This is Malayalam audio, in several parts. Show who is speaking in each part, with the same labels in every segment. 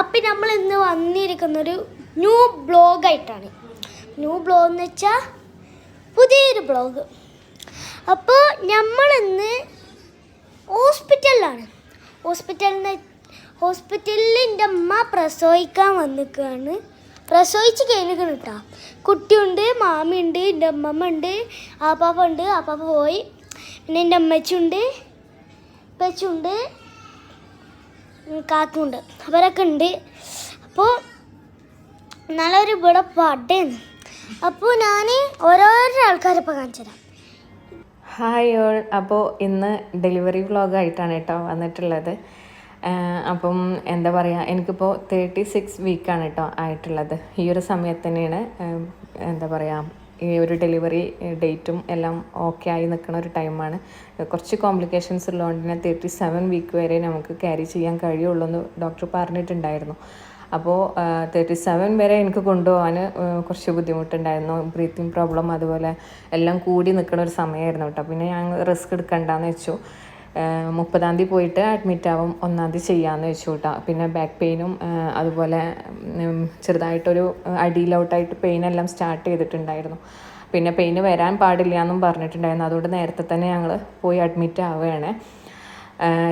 Speaker 1: അപ്പം നമ്മൾ ഇന്ന് വന്നിരിക്കുന്നൊരു ന്യൂ ബ്ലോഗായിട്ടാണ്. ന്യൂ ബ്ലോഗ് എന്ന് വെച്ചാൽ പുതിയൊരു ബ്ലോഗ്. അപ്പോൾ നമ്മളിന്ന് ഹോസ്പിറ്റലിലാണ്. ഹോസ്പിറ്റലിന് ഹോസ്പിറ്റലിൽ എന്റെ അമ്മ പ്രസവിക്കാൻ വന്നിക്കുകയാണ് പ്രസവിച്ച് കഴിഞ്ഞിരിക്കണം കേട്ടോ കുട്ടിയുണ്ട് മാമിയുണ്ട് എന്റെ അമ്മമ്മ ഉണ്ട് ആപ്പാപ്പ ഉണ്ട് ആപ്പാപ്പ പോയി. പിന്നെ എന്റെ അമ്മച്ചുണ്ട് ഉപ്പച്ചുണ്ട് കാക്കുണ്ട്. അവരൊക്കെ ഉണ്ട്. അപ്പോൾ നല്ലൊരു ഇവിടെ പാട്ടേന്ന്. അപ്പോൾ ഞാൻ ഓരോരോ ആൾക്കാരെ ഇപ്പോൾ കാണിച്ചു തരാം.
Speaker 2: ഹായ് ഓൾ അപ്പോൾ ഇന്ന് ഡെലിവറി വ്ളോഗായിട്ടാണ് കേട്ടോ വന്നിട്ടുള്ളത്. അപ്പം എന്താ പറയുക എനിക്കിപ്പോൾ തേർട്ടി സിക്സ് വീക്കാണ് കേട്ടോ ആയിട്ടുള്ളത്. ഈ ഒരു സമയത്ത് തന്നെയാണ് എന്താ പറയുക ഈ ഒരു ഡെലിവറി ഡേറ്റും എല്ലാം ഓക്കെ ആയി നിൽക്കുന്ന ഒരു ടൈമാണ് കുറച്ച് കോംപ്ലിക്കേഷൻസ് ഉള്ളതുകൊണ്ട് തന്നെ തേർട്ടി സെവൻ വീക്ക് വരെ നമുക്ക് ക്യാരി ചെയ്യാൻ കഴിയുള്ളൂ എന്ന് ഡോക്ടർ പറഞ്ഞിട്ടുണ്ടായിരുന്നു. അപ്പോൾ തേർട്ടി സെവൻ വരെ എനിക്ക് കൊണ്ടുപോകാൻ കുറച്ച് ബുദ്ധിമുട്ടുണ്ടായിരുന്നു. ബ്രീത്തിങ് പ്രോബ്ലം അതുപോലെ എല്ലാം കൂടി നിൽക്കുന്ന ഒരു സമയമായിരുന്നു കേട്ടോ. പിന്നെ ഞാൻ റിസ്ക് എടുക്കണ്ടെന്ന് വെച്ചു. മുപ്പതാം തീയതി പോയിട്ട് അഡ്മിറ്റ് ആവും ഒന്നാം തീയതി ചെയ്യാമെന്ന് വെച്ചു കേട്ടോ പിന്നെ ബാക്ക് പെയിനും അതുപോലെ ചെറുതായിട്ടൊരു അടിയിലോട്ടായിട്ട് പെയിൻ എല്ലാം സ്റ്റാർട്ട് ചെയ്തിട്ടുണ്ടായിരുന്നു. പിന്നെ പെയിന് വരാൻ പാടില്ല എന്നും പറഞ്ഞിട്ടുണ്ടായിരുന്നു. അതുകൊണ്ട് നേരത്തെ തന്നെ ഞങ്ങൾ പോയി അഡ്മിറ്റ് ആവുകയാണ്.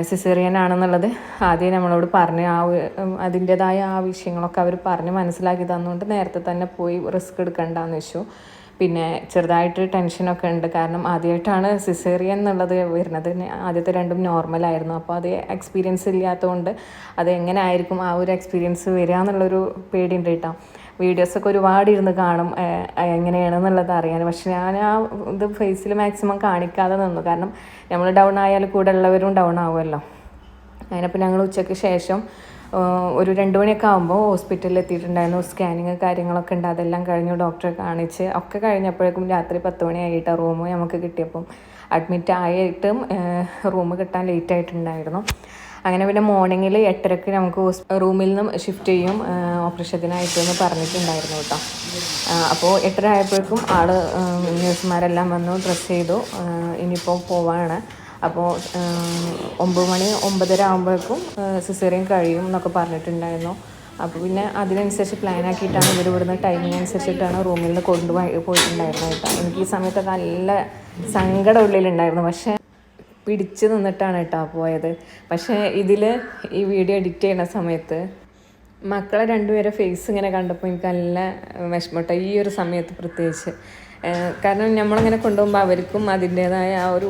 Speaker 2: സിസേറിയൻ ആണെന്നുള്ളത് ആദ്യം നമ്മളോട് പറഞ്ഞ് ആ അതിന്റേതായ വിഷയങ്ങളൊക്കെ അവർ പറഞ്ഞ് മനസ്സിലാക്കി തന്നുകൊണ്ട് നേരത്തെ തന്നെ പോയി റിസ്ക് എടുക്കണ്ടെന്ന് വെച്ചു. പിന്നെ ചെറുതായിട്ട് ടെൻഷനൊക്കെ ഉണ്ട്. കാരണം ആദ്യമായിട്ടാണ് സിസേറിയൻ എന്നുള്ളത് വരുന്നത്. ആദ്യത്തെ രണ്ടും നോർമലായിരുന്നു അപ്പോൾ അത് എക്സ്പീരിയൻസ് ഇല്ലാത്തതുകൊണ്ട് അത് എങ്ങനെ ആയിരിക്കും ആ ഒരു എക്സ്പീരിയൻസ് വരിക എന്നുള്ളൊരു പേടിയുണ്ട് കേട്ടോ. വീഡിയോസൊക്കെ ഒരുപാട് ഇരുന്ന് കാണും എങ്ങനെയാണെന്നുള്ളത് അറിയാൻ. പക്ഷെ ഞാൻ ആ ഇത് ഫേസിൽ മാക്സിമം കാണിക്കാതെ നിന്നു. കാരണം നമ്മൾ ഡൗൺ ആയാൽ കൂടെ ഉള്ളവരും ഡൗൺ ആവുമല്ലോ. അതിനപ്പോൾ ഞങ്ങൾ ഉച്ചയ്ക്ക് ശേഷം ഒരു രണ്ട് മണിയൊക്കെ ആകുമ്പോൾ ഹോസ്പിറ്റലിൽ എത്തിയിട്ടുണ്ടായിരുന്നു. സ്കാനിങ് കാര്യങ്ങളൊക്കെ ഉണ്ട്. അതെല്ലാം കഴിഞ്ഞു ഡോക്ടറെ കാണിച്ച് ഒക്കെ കഴിഞ്ഞപ്പോഴേക്കും രാത്രി പത്ത് മണിയായിട്ട് റൂം നമുക്ക് കിട്ടിയപ്പം അഡ്മിറ്റ് ആയിട്ടും റൂം കിട്ടാൻ ലേറ്റ് ആയിട്ടുണ്ടായിരുന്നു. അങ്ങനെ പിന്നെ മോർണിംഗിൽ എട്ടരക്ക് നമുക്ക് റൂമിൽ നിന്നും ഷിഫ്റ്റ് ചെയ്യും. ഓപ്പറേഷത്തിനായിട്ട് എന്ന് പറഞ്ഞിട്ടുണ്ടായിരുന്നു കേട്ടോ. അപ്പോൾ എട്ടര ആയപ്പോഴേക്കും ആൾ നേഴ്സുമാരെല്ലാം വന്നു ഡ്രസ്സ് ചെയ്തു. ഇനിയിപ്പോൾ പോവാണ്. അപ്പോൾ ഒമ്പത് മണി ഒമ്പതര ആകുമ്പോഴേക്കും സിസേറിയൻ കഴിയും എന്നൊക്കെ പറഞ്ഞിട്ടുണ്ടായിരുന്നു. അപ്പോൾ പിന്നെ അതിനനുസരിച്ച് പ്ലാൻ ആക്കിയിട്ടാണ് ഇവർ ഇവിടുന്ന് ടൈമിംഗ് അനുസരിച്ചിട്ടാണ് റൂമിൽ നിന്ന് കൊണ്ടുപോയി പോയിട്ടുണ്ടായിരുന്നത് കേട്ടോ. എനിക്ക് ഈ സമയത്തൊക്കെ നല്ല സങ്കടം ഉള്ളിലുണ്ടായിരുന്നു. പക്ഷേ പിടിച്ച് നിന്നിട്ടാണ് കേട്ടോ പോയത്. പക്ഷേ ഇതിൽ ഈ വീഡിയോ എഡിറ്റ് ചെയ്യുന്ന സമയത്ത് മക്കളെ രണ്ടുപേരെ ഫേസ് ഇങ്ങനെ കണ്ടപ്പോൾ എനിക്ക് നല്ല വിഷമട്ടോ ഈ ഒരു സമയത്ത് പ്രത്യേകിച്ച്. കാരണം നമ്മളിങ്ങനെ കൊണ്ടുപോകുമ്പോൾ അവർക്കും അതിന്റേതായ ആ ഒരു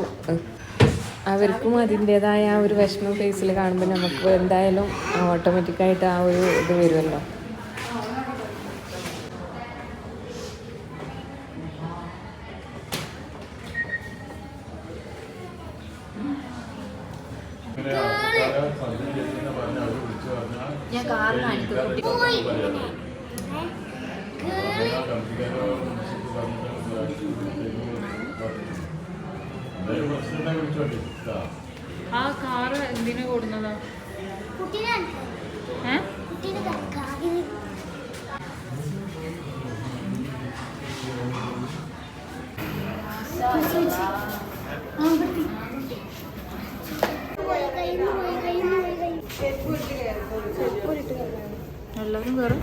Speaker 2: അവർക്കും അതിന്റേതായ ആ ഒരു വിഷമം ഫേസിൽ കാണുമ്പോൾ നമുക്ക് എന്തായാലും ഓട്ടോമാറ്റിക്കായിട്ട് ആ ഒരു ഇത് വരുമല്ലോ.
Speaker 3: ഞാൻ കുട്ടി
Speaker 1: പോയി
Speaker 3: ആ കാറ് എന്തിനാ കൊടുന്നതാ എല്ലാവരും കയറും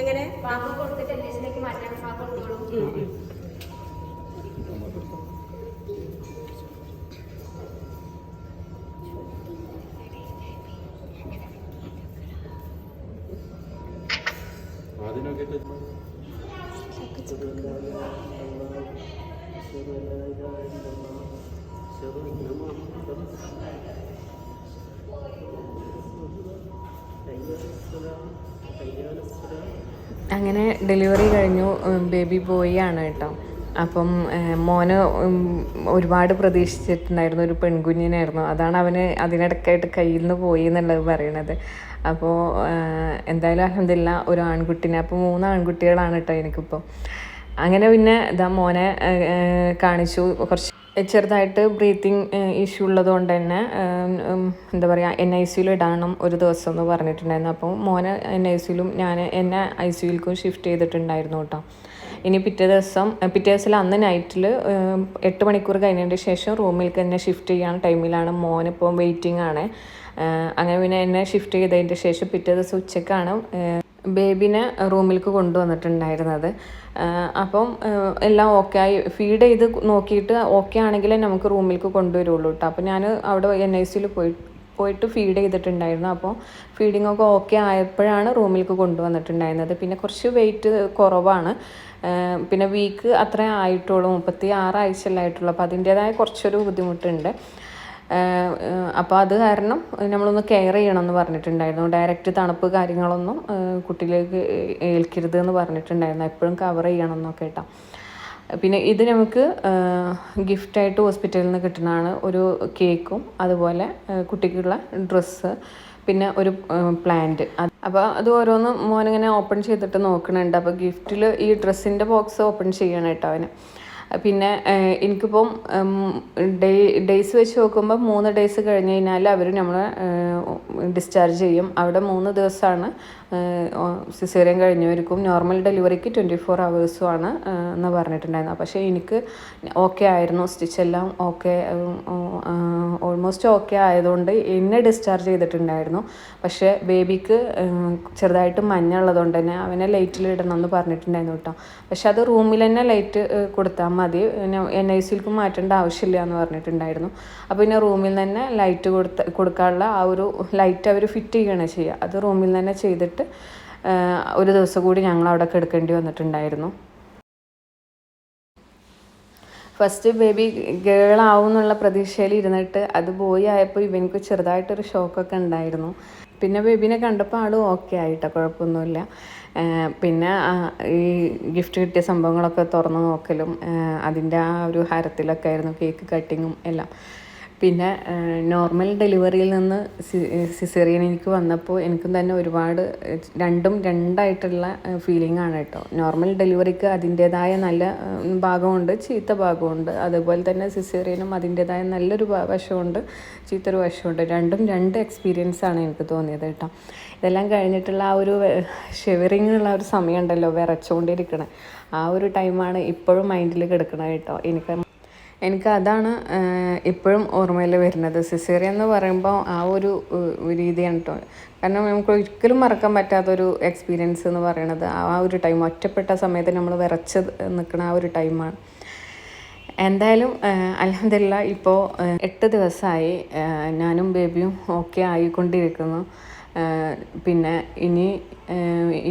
Speaker 4: എങ്ങനെ?
Speaker 5: കൊടുത്തിട്ട് എൽ ഐസിലേക്ക് മാറ്റാൻ കൊടുത്തോളൂ.
Speaker 2: അങ്ങനെ ഡെലിവറി കഴിഞ്ഞു. ബേബി ബോയ് ആണ് കേട്ടോ. അപ്പം മോന് ഒരുപാട് പ്രതീക്ഷിച്ചിട്ടുണ്ടായിരുന്നു. ഒരു പെൺകുഞ്ഞിനായിരുന്നു. അതാണ് അവന് അതിനിടയ്ക്കായിട്ട് കയ്യിൽ നിന്ന് പോയി എന്നുള്ളത് പറയണത്. അപ്പോൾ എന്തായാലും അഹമ്മദില്ല ഒരു ആൺകുട്ടീനെ. അപ്പോൾ മൂന്ന് ആൺകുട്ടികളാണ് കേട്ടോ എനിക്കിപ്പോൾ അങ്ങനെ പിന്നെ ഇതാ മോനെ കാണിച്ചു. കുറച്ച് ചെറുതായിട്ട് ബ്രീത്തിങ് ഇഷ്യൂ ഉള്ളത് കൊണ്ട് തന്നെ എന്താ പറയുക എൻ ഐ സിയിൽ ഇടണം ഒരു ദിവസം എന്ന് പറഞ്ഞിട്ടുണ്ടായിരുന്നു. അപ്പോൾ മോനെ എൻ ഐ സിയിലും ഞാൻ എന്നെ ഐ സിയിലേക്കും ഷിഫ്റ്റ് ചെയ്തിട്ടുണ്ടായിരുന്നു കേട്ടോ. ഇനി പിറ്റേ ദിവസം പിറ്റേ ദിവസം അന്ന് നൈറ്റിൽ എട്ട് മണിക്കൂർ കഴിഞ്ഞതിന് ശേഷം റൂമിലേക്ക് എന്നെ ഷിഫ്റ്റ് ചെയ്യാൻ ടൈമിലാണ് മോനിപ്പോൾ വെയിറ്റിംഗ് ആണ്. അങ്ങനെ പിന്നെ എന്നെ ഷിഫ്റ്റ് ചെയ്തതിന്റെ ശേഷം പിറ്റേ ദിവസം ഉച്ചക്കാണ് ബേബിനെ റൂമിലേക്ക് കൊണ്ടുവന്നിട്ടുണ്ടായിരുന്നത്. അപ്പം എല്ലാം ഓക്കെ ആയി ഫീഡ് ചെയ്ത് നോക്കിയിട്ട് ഓക്കെ ആണെങ്കിലേ നമുക്ക് റൂമിലേക്ക് കൊണ്ടുവരുള്ളൂ കേട്ടോ അപ്പോൾ ഞാൻ അവിടെ എൻ ഐ സിയിൽ പോയി പോയിട്ട് ഫീഡ് ചെയ്തിട്ടുണ്ടായിരുന്നു. അപ്പോൾ ഫീഡിംഗ് ഒക്കെ ഓക്കെ ആയപ്പോഴാണ് റൂമിലേക്ക് കൊണ്ടുവന്നിട്ടുണ്ടായിരുന്നത്. പിന്നെ കുറച്ച് വെയിറ്റ് കുറവാണ്. പിന്നെ വീക്ക് അത്രേ ആയിട്ടുള്ളൂ. മുപ്പത്തി ആറ് ആയിട്ടുള്ളൂ. അപ്പോൾ അതിന്റേതായ കുറച്ചൊരു ബുദ്ധിമുട്ടുണ്ട്. അപ്പോൾ അത് കാരണം നമ്മളൊന്ന് കെയർ ചെയ്യണം എന്ന് പറഞ്ഞിട്ടുണ്ടായിരുന്നു. ഡയറക്റ്റ് തണുപ്പ് കാര്യങ്ങളൊന്നും കുട്ടിയിലേക്ക് ഏൽക്കരുത് എന്ന് പറഞ്ഞിട്ടുണ്ടായിരുന്നു. എപ്പോഴും കവർ ചെയ്യണം എന്നൊക്കെ കേട്ടോ പിന്നെ ഇത് നമുക്ക് ഗിഫ്റ്റായിട്ട് ഹോസ്പിറ്റലിൽ നിന്ന് കിട്ടുന്നതാണ്. ഒരു കേക്കും അതുപോലെ കുട്ടിക്കുള്ള ഡ്രസ്സ് പിന്നെ ഒരു പ്ലാന്റ് അപ്പോൾ അത് ഓരോന്ന് മോനിങ്ങനെ ഓപ്പൺ ചെയ്തിട്ട് നോക്കണുണ്ട്. അപ്പോൾ ഗിഫ്റ്റിൽ ഈ ഡ്രസ്സിന്റെ ബോക്സ് ഓപ്പൺ ചെയ്യണം കേട്ടോ അവന്. പിന്നെ എനിക്കിപ്പം ഡേ ഡേയ്സ് വെച്ച് നോക്കുമ്പോൾ മൂന്ന് ഡേയ്സ് കഴിഞ്ഞ് കഴിഞ്ഞാൽ അവർ നമ്മളെ ഡിസ്ചാർജ് ചെയ്യും. അവിടെ മൂന്ന് ദിവസമാണ് സിസേറിയൻ കഴിഞ്ഞവർക്കും. നോർമൽ ഡെലിവറിക്ക് ട്വന്റി ഫോർ ആണ് എന്ന് പറഞ്ഞിട്ടുണ്ടായിരുന്നു പക്ഷേ എനിക്ക് ഓക്കെ ആയിരുന്നു. സ്റ്റിച്ചെല്ലാം ഓക്കെ ഓൾമോസ്റ്റ് ഓക്കെ ആയതുകൊണ്ട് എന്നെ ഡിസ്ചാർജ് ചെയ്തിട്ടുണ്ടായിരുന്നു. പക്ഷേ ബേബിക്ക് ചെറുതായിട്ട് മഞ്ഞ ഉള്ളതുകൊണ്ട് തന്നെ അവനെ ലൈറ്റിൽ ഇടണം എന്ന് പറഞ്ഞിട്ടുണ്ടായിരുന്നു കേട്ടോ. പക്ഷെ അത് റൂമിൽ തന്നെ ലൈറ്റ് കൊടുത്താൽ മതി. എൻ ഐ സിയിലേക്ക് മാറ്റേണ്ട ആവശ്യമില്ല എന്ന് പറഞ്ഞിട്ടുണ്ടായിരുന്നു. അപ്പോൾ പിന്നെ റൂമിൽ തന്നെ ലൈറ്റ് കൊടുത്ത കൊടുക്കാനുള്ള ആ ഒരു ലൈറ്റ് അവർ ഫിറ്റ് ചെയ്യുകയാണ് ചെയ്യുക. അത് റൂമിൽ തന്നെ ചെയ്തിട്ട് ഒരു ദിവസം കൂടി ഞങ്ങൾ അവിടെ കിടക്കേണ്ടി വന്നിട്ടുണ്ടായിരുന്നു. ഫസ്റ്റ് ബേബി ഗേൾ ആവും എന്നുള്ള പ്രതീക്ഷയിൽ ഇരുന്നിട്ട് അത് ബോയ് ആയപ്പോൾ ഇവനിക്ക് ചെറുതായിട്ടൊരു ഷോക്കൊക്കെ ഉണ്ടായിരുന്നു. പിന്നെ ബേബിനെ കണ്ടപ്പോൾ ആൾ ഓക്കെ ആയിട്ടോ കുഴപ്പമൊന്നുമില്ല. പിന്നെ ഈ ഗിഫ്റ്റ് കിട്ടിയ സംഭവങ്ങളൊക്കെ തുറന്ന് നോക്കലും അതിന്റെ ആ ഒരു ഹരത്തിലൊക്കെ ആയിരുന്നു കേക്ക് കട്ടിങ്ങും എല്ലാം. പിന്നെ നോർമൽ ഡെലിവറിയിൽ നിന്ന് സിസേറിയൻ എനിക്ക് വന്നപ്പോൾ എനിക്കും തന്നെ ഒരുപാട് രണ്ടും രണ്ടായിട്ടുള്ള ഫീലിംഗ് ആണ് കേട്ടോ. നോർമൽ ഡെലിവറിക്ക് അതിന്റേതായ നല്ല ഭാഗമുണ്ട് ചീത്ത ഭാഗമുണ്ട്. അതുപോലെ തന്നെ സിസേറിയനും അതിന്റേതായ നല്ലൊരു വശമുണ്ട് ചീത്തൊരു വശമുണ്ട്. രണ്ടും രണ്ട് എക്സ്പീരിയൻസ് ആണ് എനിക്ക് തോന്നിയത് കേട്ടോ. ഇതെല്ലാം കഴിഞ്ഞിട്ടുള്ള ആ ഒരു ഷെവറിങ്ങുള്ള ഒരു സമയമുണ്ടല്ലോ വിറച്ചുകൊണ്ടിരിക്കണേ. ആ ഒരു ടൈമാണ് ഇപ്പോഴും മൈൻഡിൽ കിടക്കണത് കേട്ടോ. എനിക്ക് എനിക്ക് അതാണ് ഇപ്പോഴും ഓർമ്മയിൽ വരുന്നത്. സിസേറിയ എന്ന് പറയുമ്പോൾ ആ ഒരു രീതിയാണ് കേട്ടോ കാരണം നമുക്ക് ഒരിക്കലും മറക്കാൻ പറ്റാത്തൊരു എക്സ്പീരിയൻസ് എന്ന് പറയുന്നത് ആ ഒരു ടൈം ഒറ്റപ്പെട്ട സമയത്ത് നമ്മൾ വിറച്ച് നിൽക്കുന്ന ആ ഒരു ടൈമാണ് എന്തായാലും അലഹമില്ല ഇപ്പോൾ എട്ട് ദിവസമായി ഞാനും ബേബിയും ഒക്കെ ആയിക്കൊണ്ടിരിക്കുന്നു. പിന്നെ ഇനി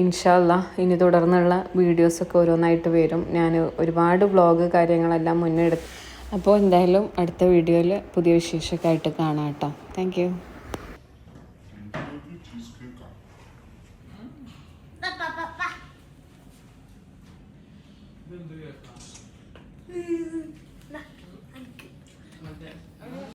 Speaker 2: ഇൻഷല്ല ഇനി തുടർന്നുള്ള വീഡിയോസൊക്കെ ഓരോന്നായിട്ട് വരും. ഞാൻ ഒരുപാട് ബ്ലോഗ് കാര്യങ്ങളെല്ലാം മുന്നേ എടുത്ത് അപ്പോൾ എന്തായാലും അടുത്ത വീഡിയോയിൽ പുതിയ വിശേഷമൊക്കെ ആയിട്ട് കാണാം കേട്ടോ. താങ്ക്